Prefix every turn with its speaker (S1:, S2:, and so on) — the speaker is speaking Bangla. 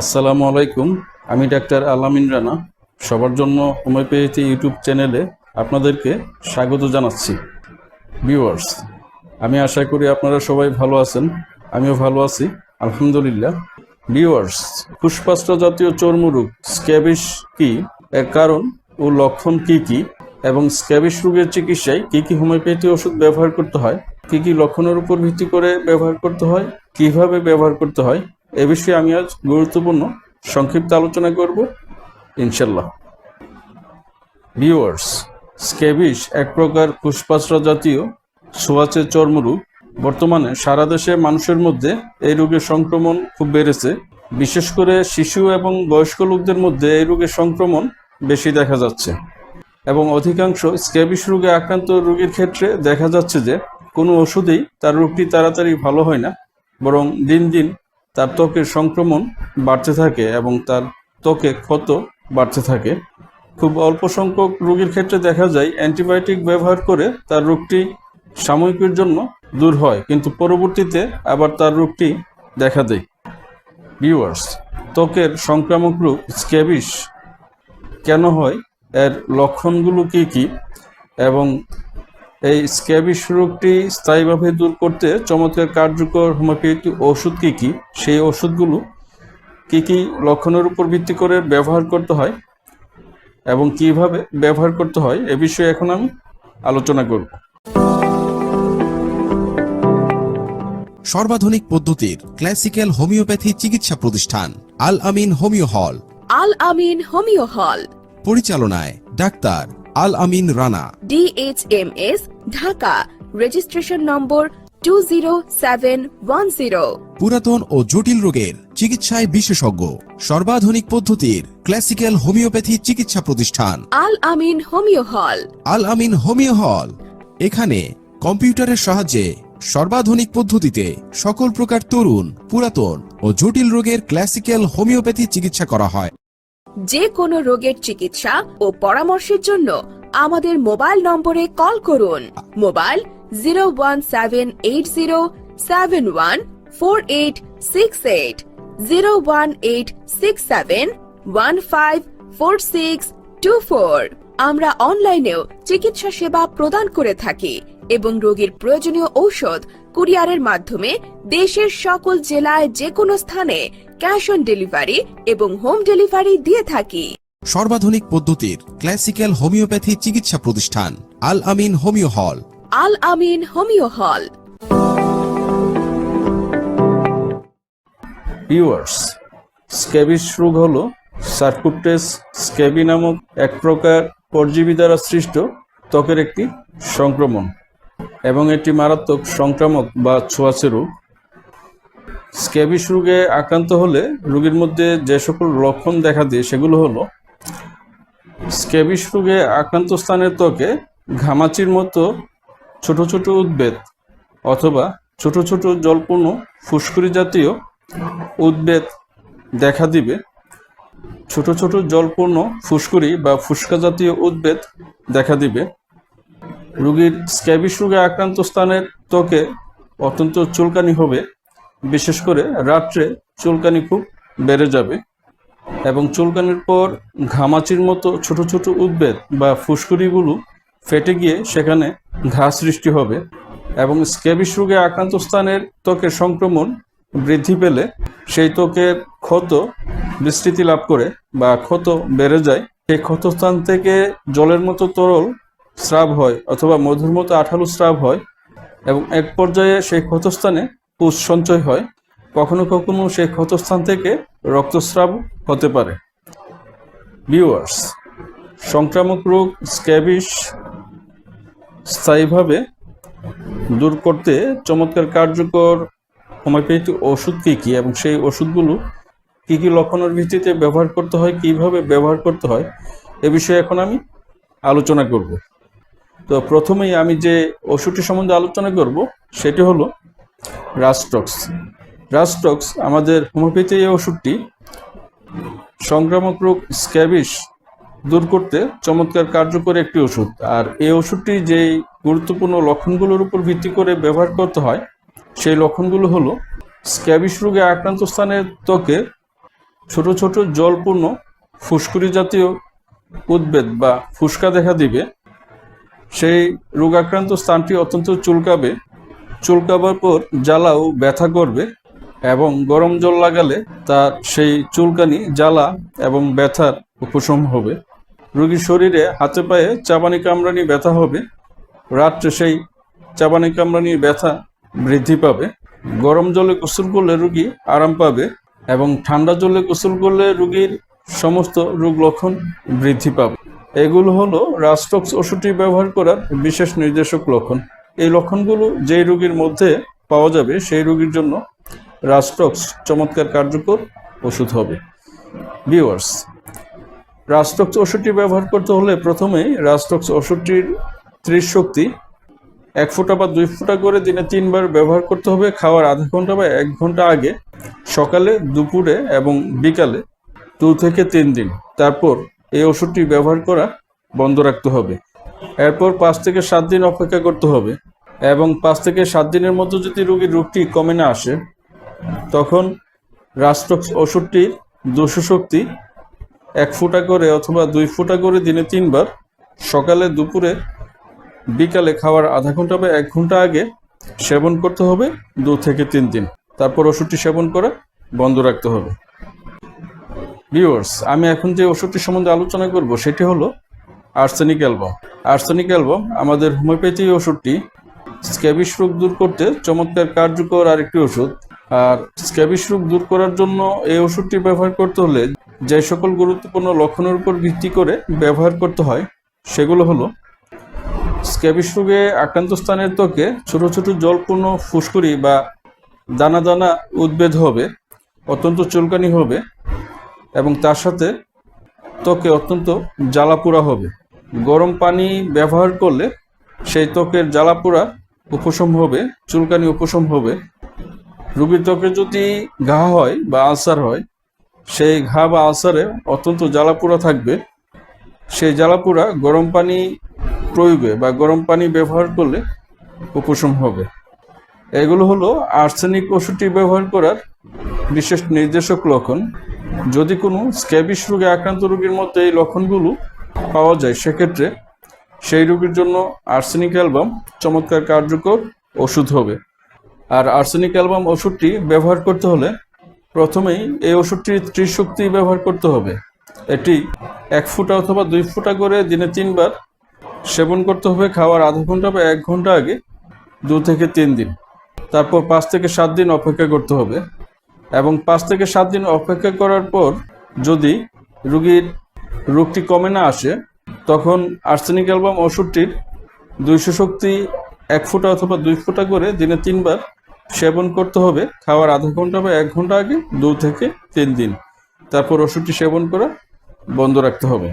S1: আসসালামু আলাইকুম, আমি ডাক্তার আলামিন রানা। সবার জন্য হোমিওপ্যাথি ইউটিউব চ্যানেলে আপনাদেরকে স্বাগত জানাচ্ছি। ভিউয়ার্স, আমি আশা করি আপনারা সবাই ভালো আছেন, আমিও ভালো আছি, আলহামদুলিল্লাহ। ভিউয়ার্স, পুষ্পাস্ত্র জাতীয় চর্মরোগ স্ক্যাবিস কি? এর কারণ ও লক্ষণ কি কি? এবং স্ক্যাবিস রোগের চিকিৎসায় কি কি হোমিওপ্যাথি ওষুধ ব্যবহার করতে হয়? কি কি লক্ষণের উপর ভিত্তি করে ব্যবহার করতে হয়? কীভাবে ব্যবহার করতে হয়? এ বিষয়ে আমি আজ গুরুত্বপূর্ণ সংক্ষিপ্ত আলোচনা করব ইনশাল্লাহ ভিউয়ার্স স্কেবিস এক প্রকার পুষ্পাশ্রা জাতীয় সোয়াচের চর্মরোগ বর্তমানে সারা দেশে মানুষের মধ্যে এই রোগের সংক্রমণ খুব বেড়েছে। বিশেষ করে শিশু এবং বয়স্ক লোকদের মধ্যে এই রোগের সংক্রমণ বেশি দেখা যাচ্ছে। এবং অধিকাংশ স্ক্যাবিস রোগে আক্রান্ত রোগীর ক্ষেত্রে দেখা যাচ্ছে যে কোনো ওষুধেই তার রোগটি তাড়াতাড়ি ভালো হয় না, বরং দিন দিন তার ত্বকের সংক্রমণ বাড়তে থাকে এবং তার ত্বকে ক্ষত বাড়তে থাকে। খুব অল্প সংখ্যক রোগীর ক্ষেত্রে দেখা যায়, অ্যান্টিবায়োটিক ব্যবহার করে তার রোগটি সাময়িকের জন্য দূর হয়, কিন্তু পরবর্তীতে আবার তার রোগটি দেখা দেয়। ভিউয়ার্স, ত্বকের সংক্রামক রোগ স্ক্যাবিস কেন হয়? এর লক্ষণগুলো কি কি? এবং এই স্ক্যাবিস রোগটি স্থায়ীভাবে দূর করতে চমৎকার কার্যকর হোমিওপ্যাথি ওষুধ কী কী? সেই ওষুধগুলো কী কী লক্ষণের উপর ভিত্তি করে ব্যবহার করতে হয় এবং কীভাবে ব্যবহার করতে হয় এ বিষয়ে এখন আমি আলোচনা করব।
S2: সর্বাধুনিক পদ্ধতির ক্লাসিক্যাল হোমিওপ্যাথি চিকিৎসা প্রতিষ্ঠান আল Amin homeo hall.
S3: Al Amin homeo hall.
S2: পরিচালনায় doctor Al Amin Rana.
S3: DHMS Dhaka. Registration number two zero seven one zero
S2: পুরাতন ও জটিল রোগের চিকিৎসায় বিশেষজ্ঞ সর্বাধুনিক পদ্ধতির ক্লাসিক্যাল হোমিওপ্যাথি চিকিৎসা প্রতিষ্ঠান।
S3: আল Amin homeo hall.
S2: Al Amin homeo হল। এখানে কম্পিউটারের সাহায্যে সর্বাধুনিক পদ্ধতিতে সকল প্রকার তরুণ পুরাতন ও জটিল রোগের ক্লাসিক্যাল হোমিওপ্যাথি চিকিৎসা করা হয়।
S3: যে কোনো রোগের চিকিৎসা ও পরামর্শের জন্য আমাদের মোবাইল নম্বরে কল করুন। Mobile zero one seven eight zero seven one four eight six eight. Zero one eight six seven one five four six two four. আমরা অনলাইনেও চিকিৎসা সেবা প্রদান করে থাকি এবং রোগীর প্রয়োজনীয় ঔষধ কুরিয়ারের মাধ্যমে দেশের সকল জেলায় যে কোনো স্থানে ক্যাশ অন ডেলিভারি এবং হোম ডেলিভারি দিয়ে থাকি।
S2: সর্বাধুনিক পদ্ধতির ক্লাসিক্যাল হোমিওপ্যাথি চিকিৎসা প্রতিষ্ঠান Al Amin homeo hall.
S3: Al Amin homeo hall.
S1: Viewers scabies রোগ হলো সার্কুপটেস স্ক্যাবি নামক এক প্রকার পরজীবী দ্বারা সৃষ্ট ত্বকের একটি সংক্রমণ। এবং এটি মারাত্মক সংক্রামক বা ছোঁয়াচে রোগ। স্ক্যাবিস রোগে আক্রান্ত হলে রোগীর মধ্যে যে সকল লক্ষণ দেখা দেয় সেগুলো হলো স্ক্যাবিস রোগে আক্রান্ত স্থানের ত্বকে ঘামাচির মতো ছোট ছোট উদ্বেদ অথবা ছোট ছোট জলপূর্ণ ফুসকুড়ি জাতীয় উদ্বেদ দেখা দিবে। ছোট ছোট জলপূর্ণ ফুসকুড়ি বা ফুসকা জাতীয় উদ্বেদ দেখা দিবে। রোগীর স্ক্যাবিস রোগে আক্রান্ত স্থানের ত্বকে অত্যন্ত চুলকানি হবে। বিশেষ করে রাত্রে চুলকানি খুব বেড়ে যাবে এবং চুলকানির পর ঘামাচির মতো ছোট ছোট উদ্বেদ বা ফুসকুড়িগুলো ফেটে গিয়ে সেখানে ঘা সৃষ্টি হবে এবং স্ক্যাবিস রোগে আক্রান্ত স্থানের ত্বকের সংক্রমণ বৃদ্ধি পেলে সেই ত্বকের ক্ষত বিস্তৃতি লাভ করে বা ক্ষত বেড়ে যায়। সেই ক্ষতস্থান থেকে জলের মতো তরল স্রাব হয় অথবা মধুর মতো আঠালো স্রাব হয় এবং এক পর্যায়ে সেই ক্ষতস্থানে পুষ সঞ্চয় হয়, কখনো কখনো সেই ক্ষতস্থান থেকে রক্তস্রাব হতে পারে। ভিউয়ার্স সংক্রামক রোগ স্ক্যাবিস স্থায়ীভাবে দূর করতে চমৎকার কার্যকর হোমিওপ্যাথি ওষুধ কী কী এবং সেই ওষুধগুলো কী কী লক্ষণের ভিত্তিতে ব্যবহার করতে হয়, কীভাবে ব্যবহার করতে হয়, এ বিষয়ে এখন আমি আলোচনা করব। তো প্রথমেই আমি যে ওষুধটি সম্বন্ধে আলোচনা করব, সেটি হলো রাস্টক্স রাস্টক্স আমাদের হোমিওপ্যাথি এই ওষুধটি সংক্রামক রোগ স্ক্যাবিস দূর করতে চমৎকার কার্যকরী একটি ওষুধ। আর এই ওষুধটি যেই গুরুত্বপূর্ণ লক্ষণগুলোর উপর ভিত্তি করে ব্যবহার করতে হয়, সেই লক্ষণগুলো হলো স্ক্যাবিস রোগে আক্রান্ত স্থানের ত্বকে ছোট ছোট জলপূর্ণ ফুসকুড়ি জাতীয় উদ্বেদ বা ফুসকা দেখা দিবে। সেই রোগাক্রান্ত স্থানটি অত্যন্ত চুলকাবে। চুলকাবার পর জ্বালাও ব্যথা করবে এবং গরম জল লাগালে তার সেই চুলকানি, জ্বালা এবং ব্যথার উপশম হবে। রোগীর শরীরে হাতে পায়ে চাবানি কামড়ানি ব্যথা হবে। রাত্রে সেই চাবানি কামড়ানি ব্যথা বৃদ্ধি পাবে। গরম জলে গোসল করলে রুগী আরাম পাবে এবং ঠান্ডা জলে গোসল করলে রুগীর সমস্ত রোগ লক্ষণ বৃদ্ধি পাবে। এগুলো হলো রাস্টক্স ওষুধটি ব্যবহার করার বিশেষ নির্দেশক লক্ষণ। এই লক্ষণগুলো যেই রোগীর মধ্যে পাওয়া যাবে, সেই রোগীর জন্য রাস্টক্স চমৎকার কার্যকর ওষুধ হবে। ভিউয়ার্স রাস্টক্স ওষুধটি ব্যবহার করতে হলে প্রথমেই রাস্টক্স ওষুধটির ত্রিশ শক্তি এক ফোঁটা বা দুই ফোঁটা করে দিনে তিনবার ব্যবহার করতে হবে। খাওয়ার আধা ঘণ্টা বা এক ঘণ্টা আগে সকালে, দুপুরে এবং বিকালে দু থেকে তিন দিন। তারপর এই ওষুধটি ব্যবহার করা বন্ধ রাখতে হবে। এরপর পাঁচ থেকে সাত দিন অপেক্ষা করতে হবে এবং পাঁচ থেকে সাত দিনের মধ্যে যদি রোগীর রোগটি কমে না আসে, তখন রাস্টক্স ওষুধটির দুশো শক্তি, এক ফুটা করে অথবা দুই ফুটা করে দিনে তিনবার, সকালে, দুপুরে, বিকালে খাওয়ার আধা ঘণ্টা বা এক ঘণ্টা আগে সেবন করতে হবে, দু থেকে তিন দিন। তারপর ওষুধটি সেবন করা বন্ধ রাখতে হবে। ভিউয়ার্স আমি এখন যে ওষুধটি সম্বন্ধে আলোচনা করব, সেটি হলো আর্সেনিক অ্যালবাম আর্সেনিক অ্যালবাম আমাদের হোমিওপ্যাথি ওষুধটি স্ক্যাবিস রোগ দূর করতে চমৎকার, কার্যকর আরেকটি ওষুধ। আর স্ক্যাবিস রোগ দূর করার জন্য এই ওষুধটি ব্যবহার করতে হলে যে সকল গুরুত্বপূর্ণ লক্ষণের উপর ভিত্তি করে ব্যবহার করতে হয়, সেগুলো হলো স্ক্যাবিস রোগে আক্রান্ত স্থানের ত্বকে ছোট ছোট জলপূর্ণ ফুসকুড়ি বা দানা দানা উদ্বেদ হবে, অত্যন্ত চুলকানি হবে এবং তার সাথে ত্বকে অত্যন্ত জ্বালাপোড়া হবে। গরম পানি ব্যবহার করলে সেই ত্বকের জ্বালাপোড়া উপশম হবে, চুলকানি উপশম হবে। রুগীর ত্বকে যদি ঘা হয় বা আলসার হয়, সেই ঘা বা আলসারে অত্যন্ত জ্বালাপোড়া থাকবে। সেই জ্বালাপোড়া গরম পানি প্রয়োগে বা গরম পানি ব্যবহার করলে উপশম হবে। এগুলো হলো আর্সেনিক ওষুধটি ব্যবহার করার বিশেষ নির্দেশক লক্ষণ। যদি কোনো স্ক্যাবিস রোগে আক্রান্ত রোগীর মধ্যে এই লক্ষণগুলো পাওয়া যায়, সেক্ষেত্রে সেই রোগীর জন্য আর্সেনিক অ্যালবাম চমৎকার কার্যকর ওষুধ হবে। আর আর্সেনিক অ্যালবাম ওষুধটি ব্যবহার করতে হলে প্রথমেই এই ওষুধটির ত্রিশক্তি ব্যবহার করতে হবে। এটি এক ফুটা অথবা দুই ফুটা করে দিনে তিনবার সেবন করতে হবে, খাওয়ার আধা ঘণ্টা বা এক ঘণ্টা আগে, দু থেকে তিন দিন। তারপর পাঁচ থেকে সাত দিন অপেক্ষা করতে হবে। এবং পাঁচ থেকে সাত দিন অপেক্ষা করার পর যদি রুগীর রোগটি কমে না আসে, তখন আর্সেনিক অ্যালবাম ওষুধটির দুইশো শক্তি এক ফোঁটা অথবা দুই ফোঁটা করে দিনে তিনবার সেবন করতে হবে। খাওয়ার আধা ঘণ্টা বা এক ঘণ্টা আগে, দু থেকে তিন দিন। তারপর ওষুধটি সেবন করা বন্ধ রাখতে হবে।